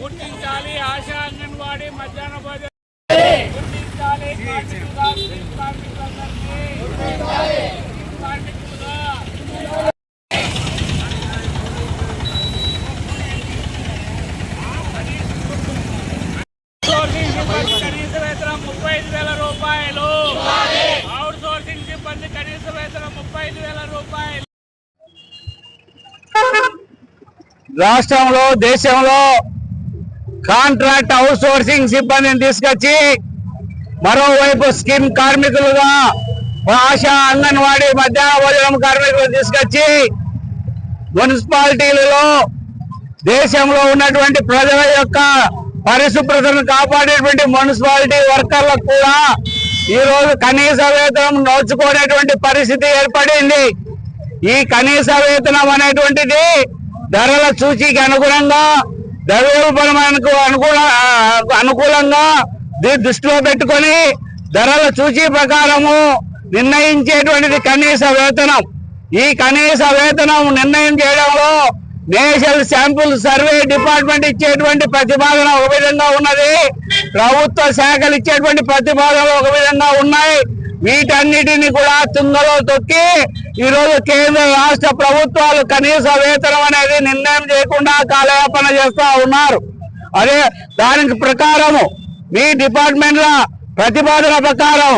గుర్తించాలి ఆశా అంగన్వాడీ మధ్యాహ్న భోజనం. గుర్తించాలి. కనీస వేతనం ముప్పై ఐదు వేల రూపాయలు. అవుట్ సోర్సింగ్ సిబ్బంది కనీస వేతనం ముప్పై ఐదు వేల రూపాయలు. రాష్ట్రంలో దేశంలో కాంట్రాక్ట్ అవుట్ సోర్సింగ్ సిబ్బందిని తీసుకొచ్చి మరోవైపు స్కీమ్ కార్మికులుగా ఆశా అంగన్వాడీ మధ్యాహ్న భోజనం కార్మికులు తీసుకొచ్చి మున్సిపాలిటీలలో దేశంలో ఉన్నటువంటి ప్రజల యొక్క పరిశుభ్రతను కాపాడేటువంటి మున్సిపాలిటీ వర్కర్లకు కూడా ఈరోజు కనీస వేతనం నోచుకునేటువంటి పరిస్థితి ఏర్పడింది. ఈ కనీస వేతనం అనేటువంటిది ధరల సూచికి అనుగుణంగా ద్రవ్యోల్బణకు అనుకూల అనుకూలంగా దృష్టిలో పెట్టుకొని ధరల సూచీ ప్రకారము నిర్ణయించేటువంటిది కనీస వేతనం. ఈ కనీస వేతనం నిర్ణయం చేయడంలో నేషనల్ శాంపుల్ సర్వే డిపార్ట్మెంట్ ఇచ్చేటువంటి ప్రతిపాదన ఒక విధంగా ఉన్నది. ప్రభుత్వ శాఖలు ఇచ్చేటువంటి ప్రతిపాదనలు ఒక విధంగా ఉన్నాయి. వీటన్నిటిని కూడా తుంగలో తొక్కి ఈ రోజు కేంద్ర రాష్ట్ర ప్రభుత్వాలు కనీస వేతనం అనేది నిర్ణయం చేయకుండా కాలయాపన చేస్తా ఉన్నారు. అదే దానికి ప్రకారము మీ డిపార్ట్మెంట్ల ప్రతిపాదన ప్రకారం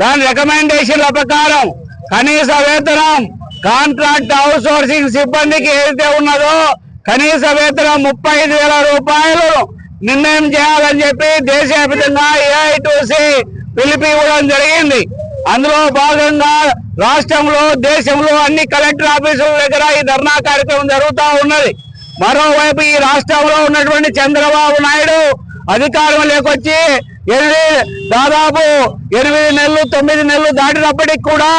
దాని రికమెండేషన్ల ప్రకారం కనీస వేతనం కాంట్రాక్ట్ అవుట్ సోర్సింగ్ సిబ్బందికి ఏదైతే ఉన్నదో కనీస వేతనం ముప్పై వేల రూపాయలు నిర్ణయం చేయాలని చెప్పి దేశవ్యాప్తంగా ఏఐటూసి పిలిపి ఇవ్వడం జరిగింది. అందులో భాగంగా రాష్ట్రంలో దేశంలో అన్ని కలెక్టర్ ఆఫీసుల దగ్గర ఈ ధర్నా కార్యక్రమం జరుగుతూ ఉన్నది. మరోవైపు ఈ రాష్ట్రంలో ఉన్నటువంటి చంద్రబాబు నాయుడు అధికారంలోకి వచ్చి ఎనిమిది దాదాపు ఎనిమిది నెలలు తొమ్మిది నెలలు దాటినప్పటికి కూడా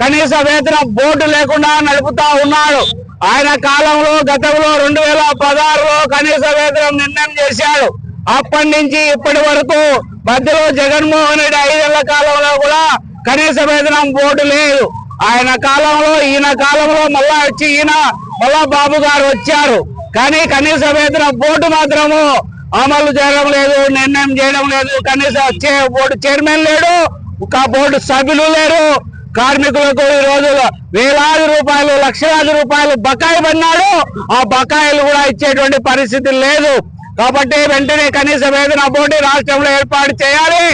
కనీస వేతన బోర్డు లేకుండా నడుపుతా ఉన్నాడు. ఆయన కాలంలో గతంలో రెండు వేల పదహారులో కనీస వేతనం నిర్ణయం చేశాడు. అప్పటి నుంచి ఇప్పటి వరకు మధ్యలో జగన్మోహన్ రెడ్డి ఐదేళ్ళ కాలంలో కూడా కనీస వేతనం బోర్డు లేదు. ఆయన కాలంలో ఈయన కాలంలో మళ్ళా వచ్చి ఈయన మళ్ళా బాబు గారు వచ్చారు. కానీ కనీస వేతన బోర్డు మాత్రము అమలు చేయడం లేదు నిర్ణయం చేయడం లేదు. కనీస బోర్డు చైర్మన్ లేడు ఒక బోర్డు సభ్యులు లేరు. కార్మికులకు ఈ రోజు వేలాది రూపాయలు లక్షలాది రూపాయలు బకాయి పడినాడు. ఆ బకాయిలు కూడా ఇచ్చేటువంటి పరిస్థితి లేదు. కాబట్టి వెంటనే కనీస వేతన బోర్డు రాష్ట్రంలో ఏర్పాటు చేయాలి.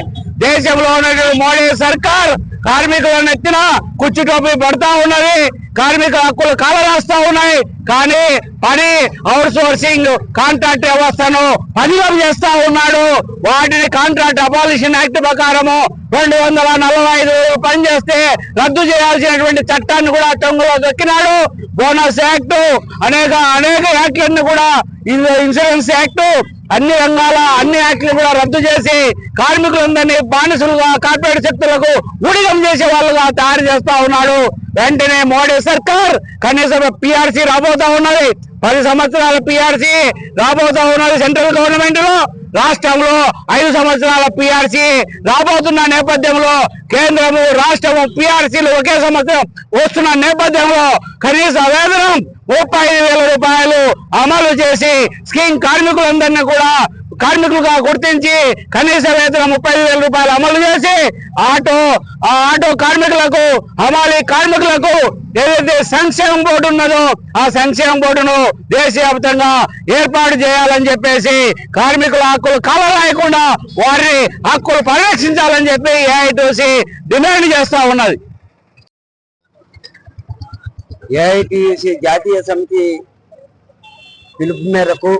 దేశంలో ఉన్నటువంటి మోడీ సర్కార్ కార్మికుల నెత్తిన కుచ్చు టోపీ పడతా ఉన్నది. కార్మిక హక్కులు కాలరాస్తా ఉన్నాయి. కానీ పని అవుట్ సోర్సింగ్ కాంట్రాక్ట్ వ్యవస్థను పదిలం చేస్తా ఉన్నాడు. వాటిని కాంట్రాక్ట్ అబాలిషన్ యాక్ట్ ప్రకారము రెండు వందల నలభై ఐదు పని చేస్తే రద్దు చేయాల్సినటువంటి చట్టాన్ని కూడా టొంగులో దొక్కినాడు. బోనస్ యాక్ట్ అనేక అనేక యాక్ట్లను కూడా ఇన్- ఇన్సూరెన్స్ యాక్ట్ అన్ని రంగాల అన్ని యాక్ట్లు కూడా రద్దు చేసి కార్మికులందరినీ బానిసలుగా కార్పొరేట్ శక్తులకు ఊడిగం చేసే వాళ్ళుగా తయారు చేస్తా ఉన్నాడు. వెంటనే మోడీ సర్కార్ కనీసం పిఆర్సీ రాబోతా ఉన్నది. పది సంవత్సరాల పిఆర్సీ రాబోతా ఉన్నది సెంట్రల్ గవర్నమెంట్లో రాష్ట్రంలో ఐదు సంవత్సరాల పిఆర్సీ రాబోతున్న నేపథ్యంలో కేంద్రము రాష్ట్రము పిఆర్సీలు ఒకే సంవత్సరం వస్తున్న నేపథ్యంలో కనీస వేతనం ముప్పై ఐదు వేల రూపాయలు అమలు చేసి స్కీమ్ కార్మికులందరినీ కూడా కార్మికులుగా గుర్తించి కనీస వేతన ముప్పై ఐదు వేల రూపాయలు అమలు చేసి ఆటో ఆ ఆటో కార్మికులకు హమాలి కార్మికులకు ఏదైతే సంక్షేమ బోర్డు ఉన్నదో ఆ సంక్షేమ బోర్డును దేశవ్యాప్తంగా ఏర్పాటు చేయాలని చెప్పేసి కార్మికుల హక్కులు కలరాయకుండా వారి హక్కులు పరిరక్షించాలని చెప్పి ఏఐటీసీ డిమాండ్ చేస్తా ఉన్నది. ఏఐటిసి జాతీయ సమితి పిలుపు మేరకు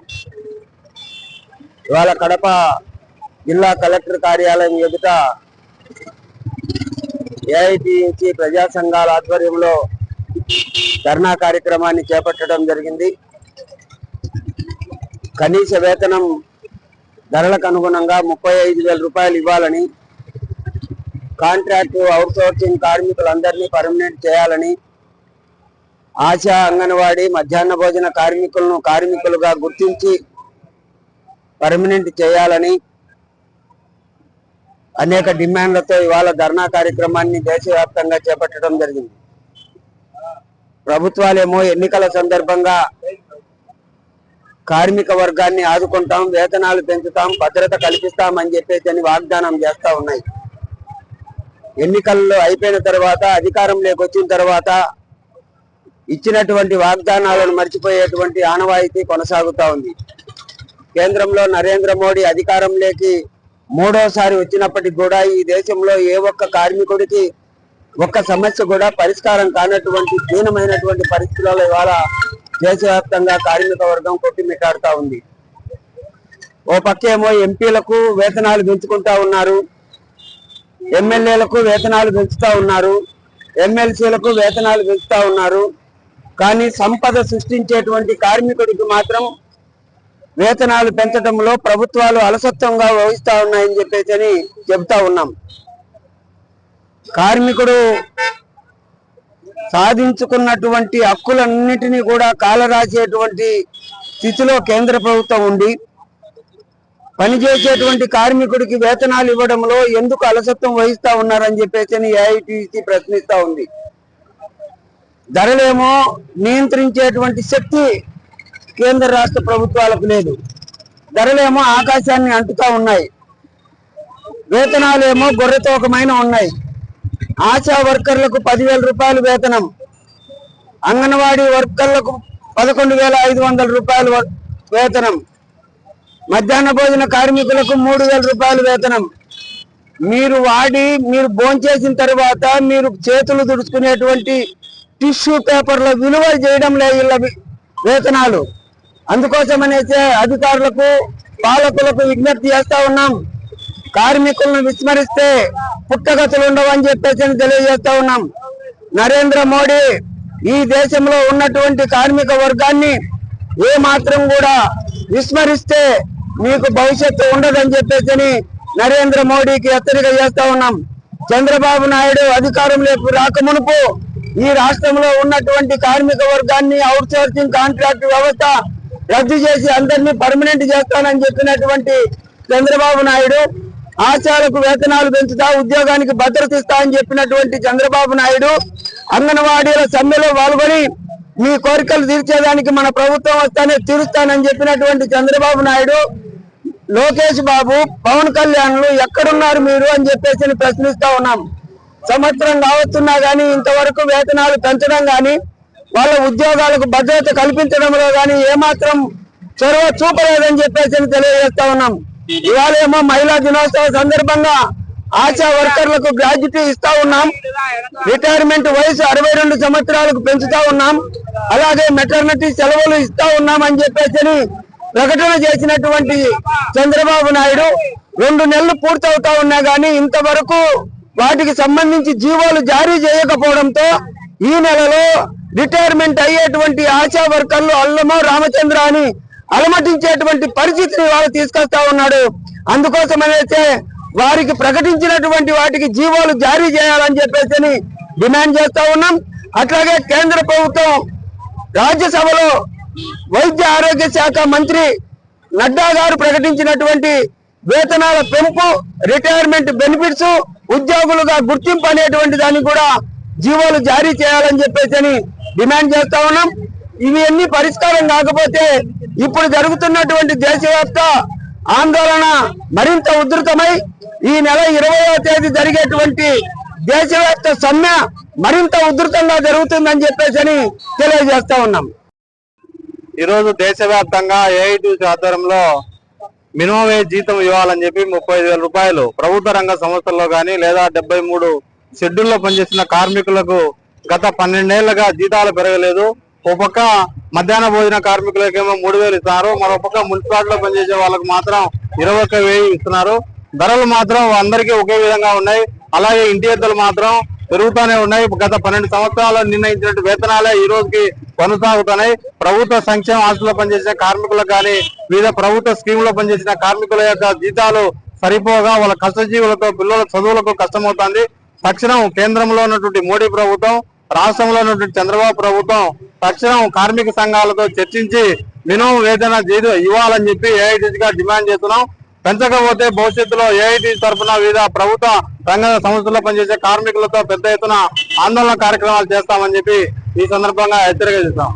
ఇవాళ కడప జిల్లా కలెక్టర్ కార్యాలయం ఎదుట ఏఐటిసి ప్రజా సంఘాల ఆధ్వర్యంలో ధర్నా కార్యక్రమాన్ని చేపట్టడం జరిగింది. కనీస వేతనం ధరలకు అనుగుణంగా ముప్పై ఐదు వేల రూపాయలు ఇవ్వాలని కాంట్రాక్ట్ అవుట్సోర్సింగ్ కార్మికులందరినీ పర్మనెంట్ చేయాలని ఆశా అంగన్వాడీ మధ్యాహ్న భోజన కార్మికులను కార్మికులుగా గుర్తించి పర్మనెంట్ చేయాలని అనేక డిమాండ్లతో ఇవాళ ధర్నా కార్యక్రమాన్ని దేశవ్యాప్తంగా చేపట్టడం జరిగింది. ప్రభుత్వాలేమో ఎన్నికల సందర్భంగా కార్మిక వర్గాన్ని ఆదుకుంటాం వేతనాలు పెంచుతాం భద్రత కల్పిస్తాం అని చెప్పేసి అని వాగ్దానం చేస్తా ఉన్నాయి. ఎన్నికల్లో అయిపోయిన తర్వాత అధికారం వచ్చిన తర్వాత ఇచ్చినటువంటి వాగ్దానాలను మర్చిపోయేటువంటి ఆనవాయితీ కొనసాగుతా ఉంది. కేంద్రంలో నరేంద్ర మోడీ అధికారంలోకి మూడోసారి వచ్చినప్పటికి కూడా ఈ దేశంలో ఏ ఒక్క కార్మికుడికి ఒక్క సమస్య కూడా పరిష్కారం కానటువంటి దీనమైనటువంటి పరిస్థితులలో ఇవాళ దేశవ్యాప్తంగా కార్మిక వర్గం కొట్టిమిట్టాడుతా ఉంది. ఓ పక్కేమో ఎంపీలకు వేతనాలు పెంచుకుంటా ఉన్నారు. ఎమ్మెల్యేలకు వేతనాలు పెంచుతా ఉన్నారు. ఎమ్మెల్సీలకు వేతనాలు పెంచుతా ఉన్నారు. కానీ సంపద సృష్టించేటువంటి కార్మికుడికి మాత్రం వేతనాలు పెంచడంలో ప్రభుత్వాలు అలసత్వంగా వహిస్తూ ఉన్నాయని చెప్పేసి అని చెబుతా ఉన్నాం. కార్మికుడు సాధించుకున్నటువంటి హక్కులన్నిటినీ కూడా కాలరాసేటువంటి స్థితిలో కేంద్ర ప్రభుత్వం ఉండి పనిచేసేటువంటి కార్మికుడికి వేతనాలు ఇవ్వడంలో ఎందుకు అలసత్వం వహిస్తా ఉన్నారని చెప్పేసి ఏఐటీసీ ప్రశ్నిస్తా ఉంది. ధరలేమో నియంత్రించేటువంటి శక్తి కేంద్ర రాష్ట్ర ప్రభుత్వాలకు లేదు. ధరలేమో ఆకాశాన్ని అంటుతా ఉన్నాయి. వేతనాలేమో గొర్రెతోకమైన ఉన్నాయి. ఆశా వర్కర్లకు పదివేల రూపాయలు వేతనం. అంగన్వాడీ వర్కర్లకు పదకొండు వేల ఐదు వందల రూపాయలు వేతనం. మధ్యాహ్న భోజన కార్మికులకు మూడు వేల రూపాయలు వేతనం. మీరు వాడి మీరు భోంచేసిన తర్వాత మీరు చేతులు దుడుచుకునేటువంటి టిష్యూ పేపర్ల విలువ చేయడం లేదు వీళ్ళ వేతనాలు. అందుకోసమనేసే అధికారులకు పాలకులకు విజ్ఞప్తి చేస్తా ఉన్నాం. కార్మికులను విస్మరిస్తే పుట్టగతులు ఉండవని చెప్పేసి తెలియజేస్తా ఉన్నాం. నరేంద్ర మోడీ ఈ దేశంలో ఉన్నటువంటి కార్మిక వర్గాన్ని ఏ మాత్రం కూడా విస్మరిస్తే మీకు భవిష్యత్తు ఉండదని చెప్పేసి నరేంద్ర మోడీకి హెచ్చరిక చేస్తా ఉన్నాం. చంద్రబాబు నాయుడు అధికారంలోకి రాకమునుపు ఈ రాష్ట్రంలో ఉన్నటువంటి కార్మిక వర్గాన్ని అవుట్ సోర్సింగ్ కాంట్రాక్ట్ వ్యవస్థ రద్దు చేసి అందరినీ పర్మనెంట్ చేస్తానని చెప్పినటువంటి చంద్రబాబు నాయుడు ఆచారకు వేతనాలు పెంచుతా ఉద్యోగానికి భద్రత ఇస్తా అని చెప్పినటువంటి చంద్రబాబు నాయుడు అంగన్వాడీల సమ్మెలో పాల్గొని మీ కోరికలు తీర్చేదానికి మన ప్రభుత్వం వస్తానే తీరుస్తానని చెప్పినటువంటి చంద్రబాబు నాయుడు లోకేష్ బాబు పవన్ కళ్యాణ్లు ఎక్కడున్నారు మీరు అని చెప్పేసి ప్రశ్నిస్తా ఉన్నాం. సంవత్సరం కావస్తున్నా గానీ ఇంతవరకు వేతనాలు పెంచడం కానీ వాళ్ళ ఉద్యోగాలకు భద్రత కల్పించడంలో కానీ ఏమాత్రం చొరవ చూపలేదని చెప్పేసి తెలియజేస్తా ఉన్నాం. ఇవాళేమో మహిళా దినోత్సవ సందర్భంగా ఆశా వర్కర్లకు గ్రాడ్యుటీ ఇస్తా ఉన్నాం. రిటైర్మెంట్ వయసు అరవై రెండు సంవత్సరాలకు పెంచుతా ఉన్నాం. అలాగే మెటర్నిటీ సెలవులు ఇస్తా ఉన్నాం అని చెప్పేసి ప్రకటన చేసినటువంటి చంద్రబాబు నాయుడు రెండు నెలలు పూర్తవుతా ఉన్నా గానీ ఇంతవరకు వాటికి సంబంధించి జీవోలు జారీ చేయకపోవడంతో ఈ నెలలో రిటైర్మెంట్ అయ్యేటువంటి ఆశా వర్కర్లు అల్లమో రామచంద్ర అని అలమటించేటువంటి పరిస్థితిని వాళ్ళు తీసుకొస్తా ఉన్నాడు. అందుకోసమైతే వారికి ప్రకటించినటువంటి వాటికి జీవోలు జారీ చేయాలని చెప్పేసి డిమాండ్ చేస్తా ఉన్నాం. అట్లాగే కేంద్ర ప్రభుత్వం రాజ్యసభలో వైద్య ఆరోగ్య శాఖ మంత్రి నడ్డా గారు ప్రకటించినటువంటి వేతనాల పెంపు రిటైర్మెంట్ బెనిఫిట్స్ ఉద్యోగులుగా గుర్తింపు అనేటువంటి దాన్ని కూడా జీవోలు జారీ చేయాలని చెప్పేసి అని డిమాండ్ చేస్తా ఉన్నాం. ఇవన్నీ పరిష్కారం కాకపోతే ఇప్పుడు జరుగుతున్నటువంటి దేశవ్యాప్త ఆందోళన మరింత ఉధృతమై ఈ నెల ఇరవయో తేదీ జరిగేటువంటి దేశవ్యాప్త సమ్మె మరింత ఉధృతంగా జరుగుతుందని చెప్పేసి అని తెలియజేస్తా ఉన్నాం. ఈరోజు దేశవ్యాప్తంగా ఏఐటి ఆధ్వర్యంలో మినిమం వేజ్ జీతం ఇవ్వాలని చెప్పి ముప్పై వేల రూపాయలు ప్రభుత్వ రంగ సంస్థల్లో కానీ లేదా డెబ్బై మూడు షెడ్యూల్లో పనిచేసిన కార్మికులకు గత పన్నెండేళ్ళుగా జీతాలు పెరగలేదు. ఓ పక్క మధ్యాహ్న భోజన కార్మికులకేమో మూడు వేలు ఇస్తున్నారు మరో పక్క మున్సిపాలిటీలో పనిచేసే వాళ్ళకు మాత్రం ఇరవై ఒక్క వెయ్యి ఇస్తున్నారు. ధరలు మాత్రం అందరికీ ఒకే విధంగా ఉన్నాయి. అలాగే ఇంటి ఎద్దలు మాత్రం పెరుగుతూనే ఉన్నాయి. గత పన్నెండు సంవత్సరాలు నిర్ణయించినట్టు వేతనాలే ఈ రోజుకి కొనసాగుతున్నాయి. ప్రభుత్వ సంక్షేమ ఆస్తులో పనిచేసిన కార్మికులకు కానీ వివిధ ప్రభుత్వ స్కీమ్లో పనిచేసిన కార్మికుల యొక్క జీతాలు సరిపోగా వాళ్ళ కష్టజీవులతో పిల్లల చదువులకు కష్టమవుతుంది. తక్షణం కేంద్రంలో ఉన్నటువంటి మోడీ ప్రభుత్వం రాష్ట్రంలో ఉన్నటువంటి చంద్రబాబు ప్రభుత్వం తక్షణం కార్మిక సంఘాలతో చర్చించి మినిమం వేతన జీతం ఇవ్వాలని చెప్పి ఏఐటీసీ గా డిమాండ్ చేస్తున్నాం. పెంచకపోతే భవిష్యత్తులో ఏఐటీ తరఫున వివిధ ప్రభుత్వ రంగ సంస్థల్లో పనిచేసే కార్మికులతో పెద్ద ఎత్తున ఆందోళన కార్యక్రమాలు చేస్తామని చెప్పి ఈ సందర్భంగా హెచ్చరిక చేస్తాం.